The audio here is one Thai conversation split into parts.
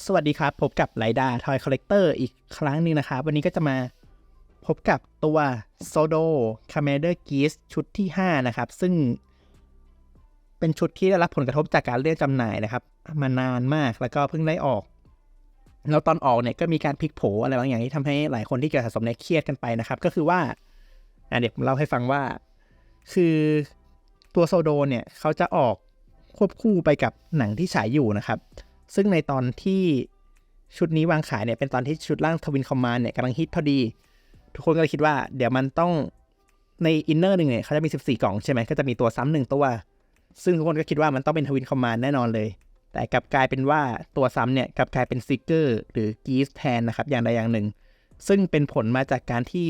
สวัสดีครับ พบกับไลดาทอยคอลเลกเตอร์อีกครั้งหนึ่งนะครับ วันนี้ก็จะมาพบกับตัวโซโดคาเมเดอร์กีสชุดที่ 5 นะครับ ซึ่งเป็นชุดที่ได้รับผลกระทบจากการเลื่อนจำหน่ายนะครับ มานานมากแล้วก็เพิ่งได้ออก แล้วตอนออกเนี่ยก็มีการพลิกโผอะไรบางอย่างที่ทำให้หลายคนที่เกิดสะสมเนี่ยเครียดกันไปนะครับ ก็คือว่าเดี๋ยวผมเล่าให้ฟังว่า คือตัวโซโดเนี่ยเขาจะออกควบคู่ไปกับหนังที่ฉายอยู่นะครับ ซึ่งในตอนที่ชุดนี้วางขายเนี่ยเป็นตอนที่ชุดร่างทวินคอมมานเนี่ยกำลังฮิตพอดี ทุกคนก็เลยคิดว่า เดี๋ยวมันต้องในอินเนอร์หนึ่งเนี่ยเขาจะมี 14 กล่องใช่ไหมก็จะมีตัวซ้ำหนึ่งตัว ซึ่งทุกคนก็คิดว่ามันต้องเป็นทวินคอมมานแน่นอนเลย แต่กลับกลายเป็นว่าตัวซ้ำเนี่ยกลับกลายเป็นซิกเกอร์หรือกีสแทนนะครับอย่างใดอย่างหนึ่ง ซึ่งเป็นผลมาจากการที่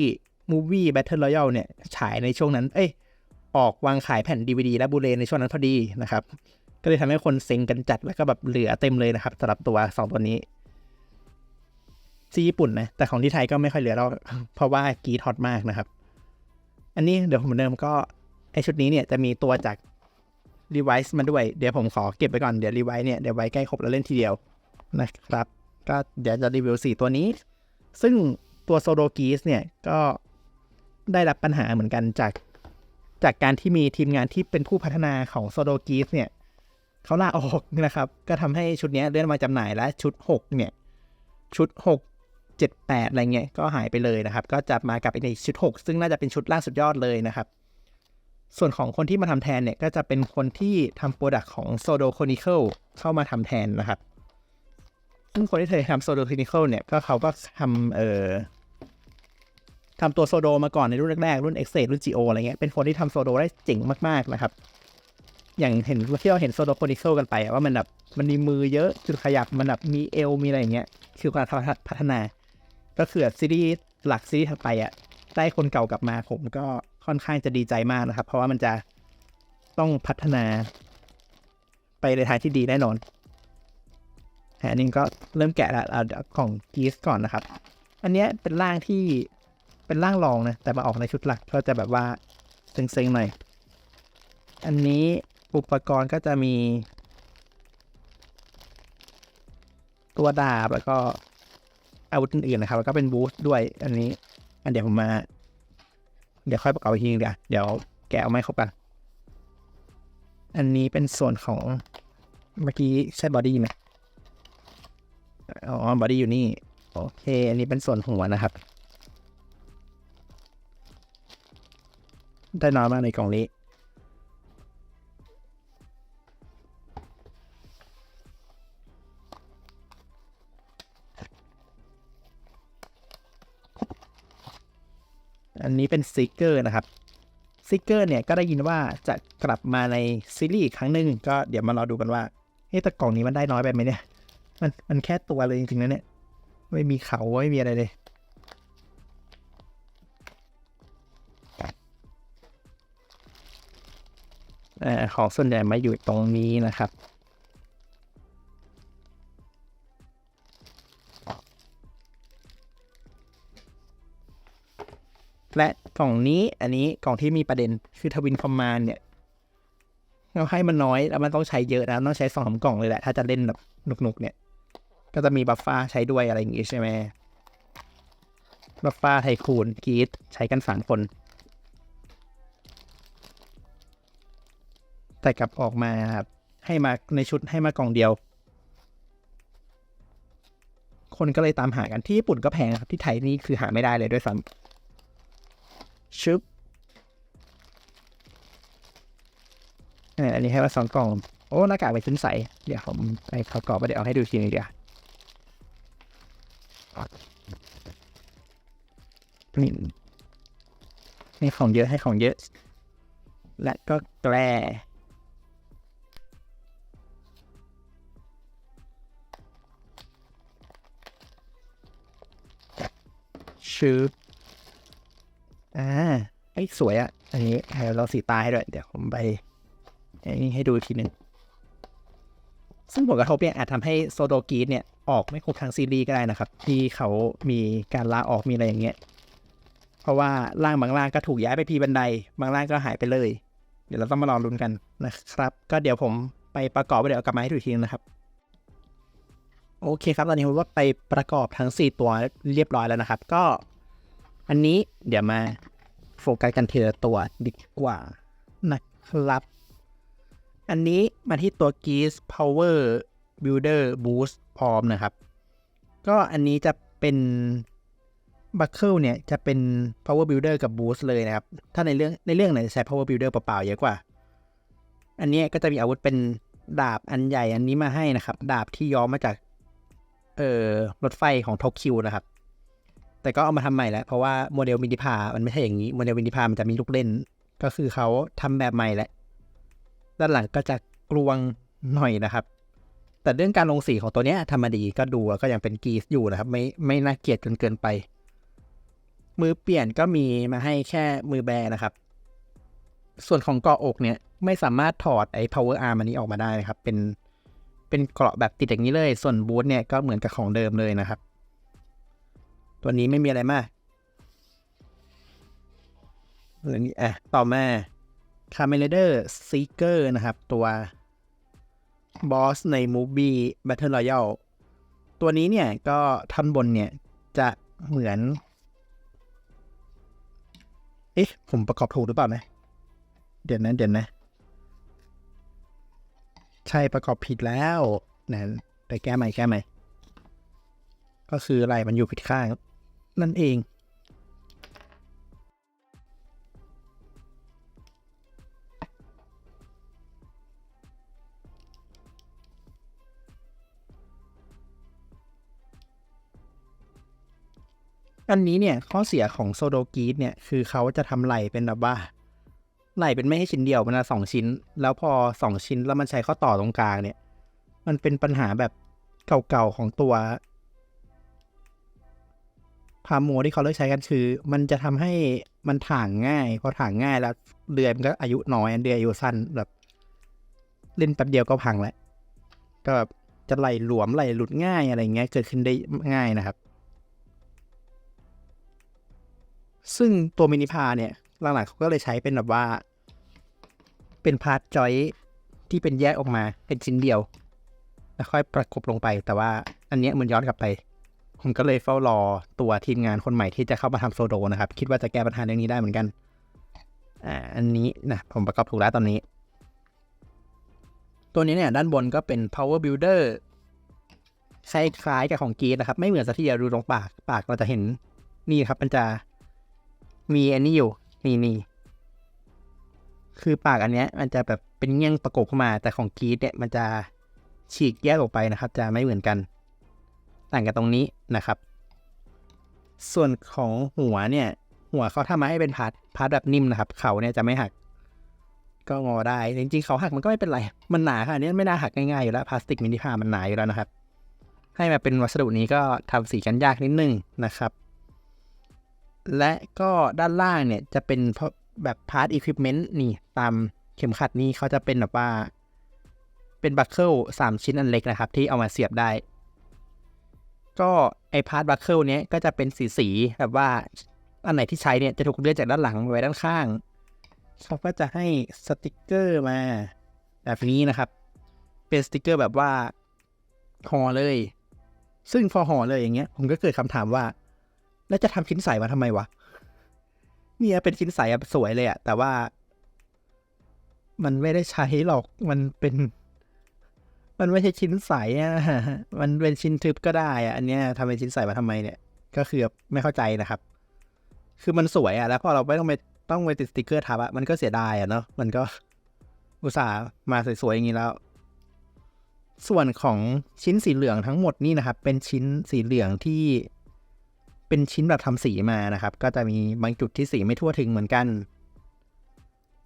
มูวี่ Battle Royale เนี่ยฉายในช่วงนั้น เอ้ยออกวางขายแผ่น DVD และบูเลในช่วงนั้นพอดีนะครับ ก็เลยทำให้คนเซ็งกันจัดแล้วก็แบบเหลือเต็มเลยนะครับสำหรับตัว 2 ตัวนี้ที่ญี่ปุ่นนะ แต่ของที่ไทยก็ไม่ค่อยเหลือแล้วเพราะว่ากรีดฮอตมากนะครับ อันนี้เดี๋ยวผมเดิมก็ไอชุดนี้เนี่ยจะมีตัวจากรีไวซ์มาด้วย เดี๋ยวผมขอเก็บไปก่อน เดี๋ยวรีไวซ์เนี่ยเดี๋ยวไว้ใกล้ครบแล้วเล่นทีเดียวนะครับ ก็เดี๋ยวจะรีวิว 4 ตัวนี้ ซึ่งตัวโซโดกีสเนี่ยก็ได้รับปัญหาเหมือนกันจากจากการที่มีทีมงานที่เป็นผู้พัฒนาของโซโดกีสเนี่ย เขาลาออกนะครับ ก็ทำให้ชุดนี้เลื่อนมาจำหน่ายและชุด 6 เนี่ย ชุด 6 7 8 อะไรเงี้ยก็หายไปเลยนะครับ ก็จะมากับในชุด 6 ซึ่งน่าจะเป็นชุดล่าสุดยอดเลยนะครับ ส่วนของคนที่มาทำแทนเนี่ย ก็จะเป็นคนที่ทำโปรดักต์ของ Sodo Chronicle เข้ามาทำแทนนะครับ ซึ่งคนที่เคยทำ Sodo Chronicle เนี่ยก็เขาก็ทำเอ่อทำตัวโซโดมาก่อนในรุ่นแรกๆ รุ่น x อ็กเซรุ่น GO อะไรเงี้ยเป็นคนที่ทำโซโดได้เจ๋งมากๆนะครับ อย่างเห็นที่เราเห็นโซโดโคนิเคิลกันไปว่ามันแบบมันมีมือเยอะจุดขยับมันแบบมีเอวมีอะไรอย่างเงี้ยคือการพัฒนา ก็คือซีรีส์หลักซีรีส์ถัดไปอะได้คนเก่ากลับมาผมก็ค่อนข้างจะดีใจมากนะครับ เพราะว่ามันจะต้องพัฒนา ไปในทางที่ดีแน่นอนอันนี้ก็เริ่มแกะแล้วเอาของกีสก่อนนะครับ อันเนี้ยเป็นร่างที่เป็นร่างรองนะแต่มาออกในชุดหลักก็จะแบบว่าเซ็งๆหน่อย อันนี้ อุปกรณ์ก็จะมี ตัวดาบแล้วก็อาวุธอื่นๆนะครับ แล้วก็เป็นบูสต์ด้วยอันนี้ อันเดี๋ยวผมมา เดี๋ยวค่อยประกอบอีกทีนึงเดี๋ยวเดี๋ยวแกะเอาไม่ครบกัน อันนี้เป็นส่วนของเมื่อกี้ใช่บอดี้ไหมอ๋อบอดี้อยู่นี่ โอเค อันนี้เป็นส่วนหัวนะครับ ได้น้อยมากในกล่องนี้ นนี้เป็นซิกเกอร์นะครับซิกเกอร์เนี่ยก็ได้ยินว่าจะกลับมาในซีรีส์อีกครั้งหนึ่งก็เดี๋ยวมารอดูกันว่าเฮ้แต่กล่องนี้มันได้น้อยไปไหมเนี่ย มันมันแค่ตัวเลยจริงๆนะเนี่ย ไม่มีเขาไม่มีอะไรเลยเอ่อของส่วนใหญ่มาอยู่ตรงนี้นะครับ และกล่องนี้อันนี้กล่องที่มีประเด็นคือทวินคอมมานเนี่ยเราให้มันน้อยแล้วมันต้องใช้เยอะนะต้องใช้สองสามกล่องเลยแหละ ถ้าจะเล่นแบบหนุกๆเนี่ย ก็จะมีบัฟฟ้าใช้ด้วยอะไรอย่างงี้ใช่ไหมบัฟฟ้าไทคูนกีดใช้กันสามคน แต่กลับออกมาครับให้มาในชุดให้มากล่องเดียว คนก็เลยตามหากันที่ญี่ปุ่นก็แพงครับที่ไทยนี่คือหาไม่ได้เลยด้วยซ้ำ ชึบอันนี้ให้มาสองกล่อง โอ้หน้ากากเป็นชิ้นใส เดี๋ยวผมไปเขากรอบไปเดี๋ยวเอาให้ดูทีนึงเดียวนี่นี่ของเยอะให้ของเยอะ และก็แกลชื่อ อ่าไอ้สวยอะ่ะ อันนี้เราสีตาให้ด้วย เดี๋ยวผมไปอันนี้ให้ดูทีหนึ่งซึ่งผลกระทบเนี่ยอาจทำให้โซโดกีดเนี่ยออกไม่ครบทั้งซีรีส์ก็ได้นะครับ ที่เขามีการลาออกมีอะไรอย่างเงี้ย เพราะว่าร่างบางร่างก็ถูกย้ายไปพีบันได บางร่างก็หายไปเลย เดี๋ยวเราต้องมารองลุ้นกันนะครับ ก็เดี๋ยวผมไปประกอบไปเดี๋ยวกลับมาให้ดูทีนึงนะครับ โอเคครับ ตอนนี้ผมว่าไปประกอบทั้ง 4 ตัวเรียบร้อยแล้วนะครับ ก็ อันนี้เดี๋ยวมาโฟกัสกันทีละตัวดีกว่านะครับ อันนี้มาที่ตัว Geese Power Builder Boost พร้อมนะครับ ก็อันนี้จะเป็นบัคเคิลเนี่ยจะเป็น power builder กับ boost เลยนะครับ ถ้าในเรื่องในเรื่องไหนจะใช้ power builder เปล่าๆเยอะกว่า อันนี้ก็จะมีอาวุธเป็นดาบอันใหญ่อันนี้มาให้นะครับ ดาบที่ย้อมมาจาก เอ่อรถไฟของโทคิวนะครับ แต่ก็เอามาทำใหม่แล้ว เพราะว่าโมเดลมินิพา มันไม่ใช่อย่างนี้ โมเดลมินิพา มันจะมีลูกเล่น ก็คือเขาทำแบบใหม่แล้วด้านหลังก็จะกลวงหน่อยนะครับ แต่เรื่องการลงสีของตัวเนี้ยทำมาดีก็ดูแล้วก็ยังเป็นกีสอยู่นะครับ ไม่ไม่น่าเกลียดจนเกินไป มือเปลี่ยนก็มีมาให้แค่มือแบนะครับ ส่วนของเกาะอกเนี่ยไม่สามารถถอดไอ้ power arm อันนี้ออกมาได้นะครับ เป็นเป็นเกราะแบบติดอย่างนี้เลย ส่วนบูทเนี่ยก็เหมือนกับของเดิมเลยนะครับ ตัวนี้ไม่มีอะไรมากเรื่อนี้อะต่อมา c a m e l a d e r Seeker นะครับ ตัวบอสใน Movie Battle Royale ตัวนี้เนี่ย ก็ท่อนบนเนี่ย จะเหมือน เอ๊ะ ผมประกอบถูกหรือเปล่านะ เดี๋ยวนะเดี๋ยวนะ ใช่ประกอบผิดแล้วนะแต่แก้ใหม่แก้ใหม่ ก็คืออะไรมันอยู่ผิดข้าง นั่นเองอันนี้เนี่ยข้อเสียของโซโดกีดเนี่ยคือเขาจะทำไหลเป็นแบบว่าไหลเป็นไม่ให้ชิ้นเดียวมันละสองชิ้น แล้วพอสองชิ้นแล้วมันใช้ข้อต่อตรงกลางเนี่ย มันเป็นปัญหาแบบเก่าๆของตัว พาโมที่เขาเลือกใช้กันคือ มันจะทำให้มันถ่างง่ายพอถ่างง่ายแล้วเดือยมันก็อายุน้อยเดือยอายุสั้นแบบเล่นแป๊บเดียวก็พังแล้วก็แบบจะไหลหลวมไหลหลุดง่ายอะไรเงี้ยเกิดขึ้นได้ง่ายนะครับ ซึ่งตัวมินิพาเนี่ยหลังๆเขาก็เลยใช้เป็นแบบว่า เป็นพาร์ทจอยที่เป็นแยกออกมาเป็นชิ้นเดียว แล้วค่อยประกบลงไป แต่ว่าอันเนี้ยมันย้อนกลับไป ผมก็เลยเฝ้ารอตัวทีมงานคนใหม่ที่จะเข้ามาทำโซโดนะครับ คิดว่าจะแก้ปัญหาเรื่องนี้ได้เหมือนกัน อ่า อันนี้นะผมประกอบถูกแล้วตอนนี้ ตัวนี้เนี่ยด้านบนก็เป็น power builder คล้ายๆกับของกีนะครับ ไม่เหมือนสักทีเดียวดูตรงปาก ปากเราจะเห็นนี่ครับ มันจะมีอันนี้อยู่ นี่นี่คือปากอันเนี้ย มันจะแบบเป็นเงี้ยงประกบเข้ามา แต่ของกีดเนี่ยมันจะฉีกแยกออกไปนะครับ จะไม่เหมือนกัน ต่างกันตรงนี้นะครับ ส่วนของหัวเนี่ย หัวเขาทำมาให้เป็นพาร์ทพาร์ทแบบนิ่มนะครับ เขาเนี่ยจะไม่หัก ก็งอได้ จริงๆ เขาหักมันก็ไม่เป็นไร มันหนาค่ะอันนี้ไม่น่าหักง่ายๆอยู่แล้ว พลาสติกมินิพามันหนาอยู่แล้วนะครับ ให้มาเป็นวัสดุนี้ก็ทำสีกันยากนิดนึงนะครับ และก็ด้านล่างเนี่ยจะเป็นแบบพาร์ทอุปกรณ์นี่ตามเข็มขัดนี่เขาจะเป็นแบบว่าเป็นบัคเกิลสามชิ้นอันเล็กนะครับ ที่เอามาเสียบได้ ก็ไอพาร์ทบัคเกิลเนี้ยก็จะเป็นสีสีแบบว่า อันไหนที่ใช้เนี่ยจะถูกเลื่อนจากด้านหลังไว้ด้านข้างเขาก็จะให้สติกเกอร์มา แบบนี้นะครับ เป็นสติกเกอร์แบบว่าห่อเลย ซึ่งพอห่อเลยอย่างเงี้ย ผมก็เกิดคำถามว่า แล้วจะทำชิ้นใสมาทำไมวะเนี่ยเป็นชิ้นใสสวยเลยอะแต่ว่า มันไม่ได้ใช้หรอกมันเป็น มันไม่ใช่ชิ้นใสอะมันเป็นชิ้นทึบก็ได้อะอันเนี้ยทำเป็นชิ้นใสมาทำไมเนี่ย ก็คือไม่เข้าใจนะครับ คือมันสวยอะแล้วพอเราไม่ต้องไปต้องไปติดสติกเกอร์ทับอะมันก็เสียดายอะเนาะ มันก็อุตส่าห์มาสวยๆอย่างนี้แล้ว ส่วนของชิ้นสีเหลืองทั้งหมดนี่นะครับ เป็นชิ้นสีเหลืองที่เป็นชิ้นแบบทำสีมานะครับ ก็จะมีบางจุดที่สีไม่ทั่วถึงเหมือนกัน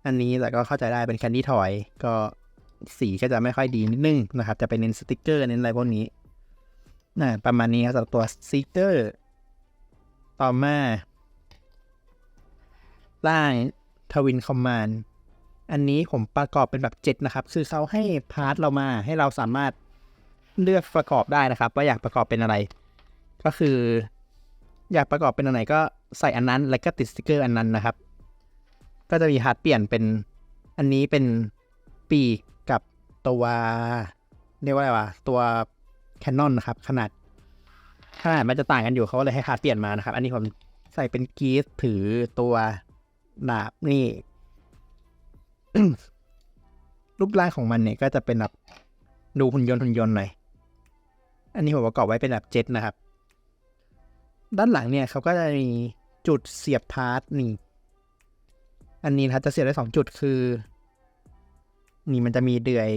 อันนี้แต่ก็เข้าใจได้เป็นแคนดี้ทอย ก็ สีก็จะไม่ค่อยดีนิดนึงนะครับ จะเป็นเน้นสติกเกอร์เน้นอะไรพวกนี้นะประมาณนี้ครับสำหรับตัวสติกเกอร์ต่อมาล่างทวินคอมมานด์อันนี้ผมประกอบเป็นแบบเจ็ดนะครับ คือเขาให้พาร์ทเรามาให้เราสามารถเลือกประกอบได้นะครับ ว่าอยากประกอบเป็นอะไร ก็คือ อยากประกอบเป็นอันไหนก็ใส่อันนั้น แล้วก็ติดสติกเกอร์อันนั้นนะครับ ก็จะมีพาร์ทเปลี่ยนเป็นอันนี้เป็นปีก ตัวเรียกว่าอะไรวะตัว Canon นะครับ ขนาดขนาดมันจะต่างกันอยู่เขาเลยให้คาเปลี่ยนมานะครับ อันนี้ผมใส่เป็นกีสถือตัวดาบนี่ รูปร่างของมันเนี่ยก็จะเป็นแบบดูหุ่นยนต์หุ่นยนต์หน่อยอันนี้ผมประกอบไว้เป็นแบบเจ็ตนะครับ ด้านหลังเนี่ยเขาก็จะมีจุดเสียบพาร์ทนี่ อันนี้นะครับจะเสียบได้สองจุดคือ นี่มันจะมีเดือย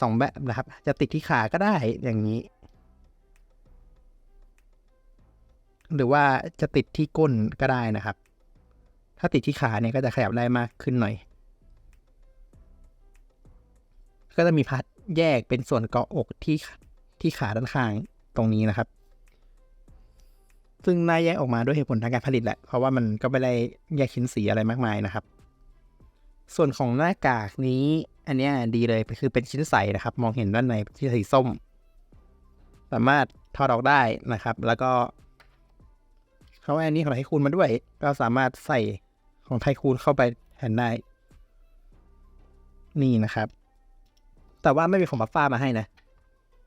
สองแบบนะครับ จะติดที่ขาก็ได้อย่างนี้ หรือว่าจะติดที่ก้นก็ได้นะครับ ถ้าติดที่ขาเนี่ยก็จะขยับได้มากขึ้นหน่อย ก็จะมีพาร์ทแยกเป็นส่วนเกาะอกที่ที่ขาด้านข้างตรงนี้นะครับ ซึ่งน่าแยกออกมาด้วยเหตุผลทางการผลิตแหละ เพราะว่ามันก็ไม่ได้แยกชิ้นสีอะไรมากมายนะครับ ส่วนของหน้ากากนี้ อันนี้ดีเลยคือเป็นชิ้นใสนะครับ มองเห็นด้านในที่สีส้ม สามารถถอดออกได้นะครับ แล้วก็เขาให้อันนี้ของไทคูนมาด้วย ก็สามารถใส่ของไทคูนเข้าไปแทนได้ นี่นะครับ แต่ว่าไม่มีของบัฟฟ้ามาให้นะ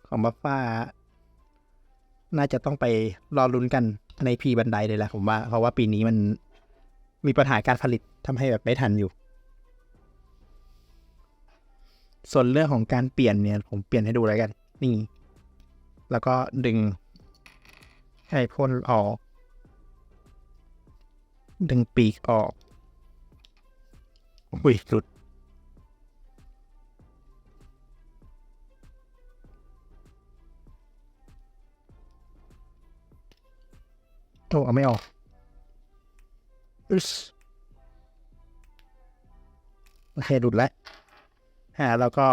ของบัฟฟ้า น่าจะต้องไปรอลุ้นกันในพีบันไดเลยแหละผมว่า เพราะว่าปีนี้มันมีปัญหาการผลิตทำให้แบบไม่ทันอยู่ ส่วนเรื่องของการเปลี่ยนเนี่ย ผมเปลี่ยนให้ดูเลยกัน นี่ แล้วก็ดึงไอ้พ่นออก ดึงปีกออก อุ้ยหลุดโอ้เอาไม่ออกอึสโอเคหลุดแล้ว หาแล้วก็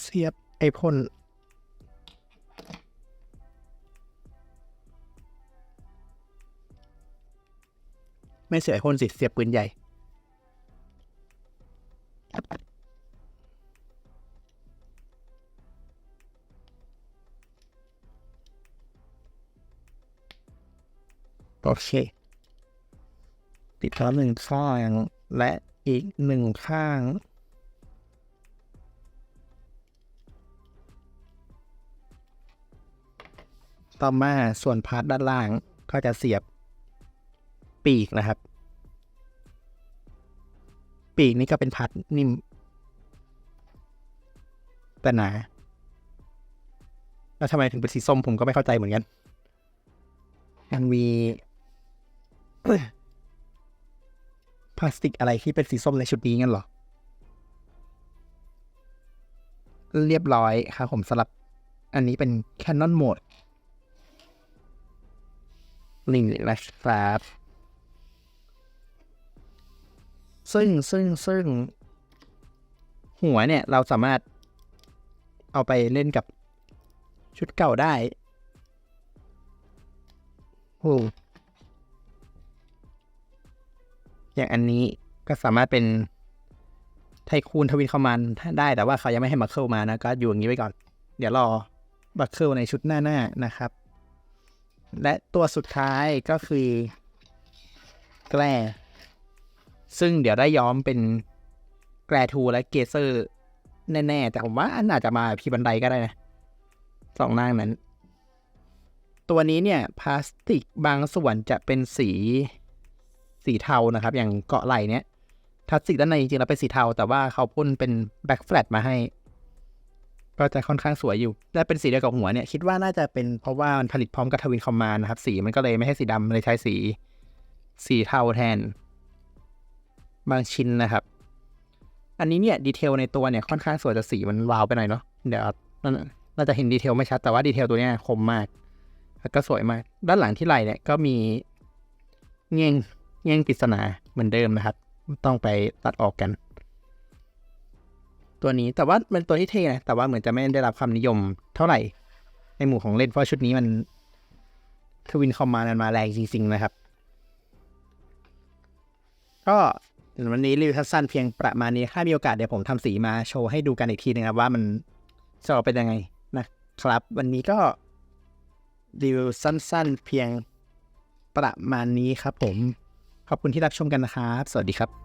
เสียบไอพ่นไม่เสียไอพ่นสิ เสียบปืนใหญ่โอเค ติดแล้วหนึ่งข้างและอีกหนึ่งข้าง ต่อมาส่วนพาร์ทด้านล่างก็จะเสียบปีกนะครับ ปีกนี้ก็เป็นพาร์ทนิ่มแต่หนาแล้วทำไมถึงเป็นสีส้มผมก็ไม่เข้าใจเหมือนกันมันมีพลาสติกอะไรที่เป็นสีส้มในชุดนี้งั้นเหรอ เรียบร้อยครับผมสำหรับ อันนี้เป็น Canon Mode ลิงนะครับซึ่งซึ่งซึ่งหัวเนี่ยเราสามารถเอาไปเล่นกับชุดเก่าได้โอ้อย่างอันนี้ก็สามารถเป็นไทคูนทวินคอมมานได้แต่ว่าเขายังไม่ให้มาเคิลมานะก็อยู่อย่างนี้ไว้ก่อน เดี๋ยวรอบัคเคิลในชุดหน้าหน้านะครับ และตัวสุดท้ายก็คือแกลซึ่งเดี๋ยวได้ย้อมเป็นแกลทูและเกเซอร์แน่ๆ แต่ผมว่าอันอาจจะมาพี่บันไดก็ได้นะสองน้านั้น ตัวนี้เนี่ยพลาสติกบางส่วนจะเป็นสีสีเทานะครับ อย่างเกาะไหลเนี้ยพลาสติกด้านในจริงๆแล้วเป็นสีเทา แต่ว่าเขาพ่นเป็นแบ็กแฟลตมาให้ ก็จะค่อนข้างสวยอยู่ และเป็นสีเดียวกับหัวเนี่ย คิดว่าน่าจะเป็นเพราะว่ามันผลิตพร้อมกับทวินคอมมานนะครับ สีมันก็เลยไม่ให้สีดำเลยใช้สี สีเทาแทน บางชิ้นนะครับ อันนี้เนี่ยดีเทลในตัวเนี่ยค่อนข้างสวยแต่สีมันวาวไปหน่อยเนาะเดี๋ยวน่าจะเห็นดีเทลไม่ชัดแต่ว่าดีเทลตัวเนี้ยคมมากแล้วก็สวยมาก ด้านหลังที่ไหล่เนี่ยก็มีเงี้ยงเงี้ยงปริศนาเหมือนเดิมนะครับ ต้องไปตัดออกกัน ตัวนี้แต่ว่าเป็นตัวที่เท่นะแต่ว่าเหมือนจะไม่ได้รับความนิยมเท่าไหร่ ในหมู่ของเล่นเพราะชุดนี้มันทวินคอมมานันมาแรงจริง ๆ นะครับ ก็วันนี้รีวิวสั้นๆเพียงประมาณนี้ถ้ามีโอกาสเดี๋ยวผมทำสีมาโชว์ให้ดูกันอีกทีนึงครับว่ามันจะออกเป็นยังไงนะครับ วันนี้ก็รีวิวสั้น ๆ เพียงประมาณนี้ครับผม ขอบคุณที่รับชมกันนะครับ สวัสดีครับ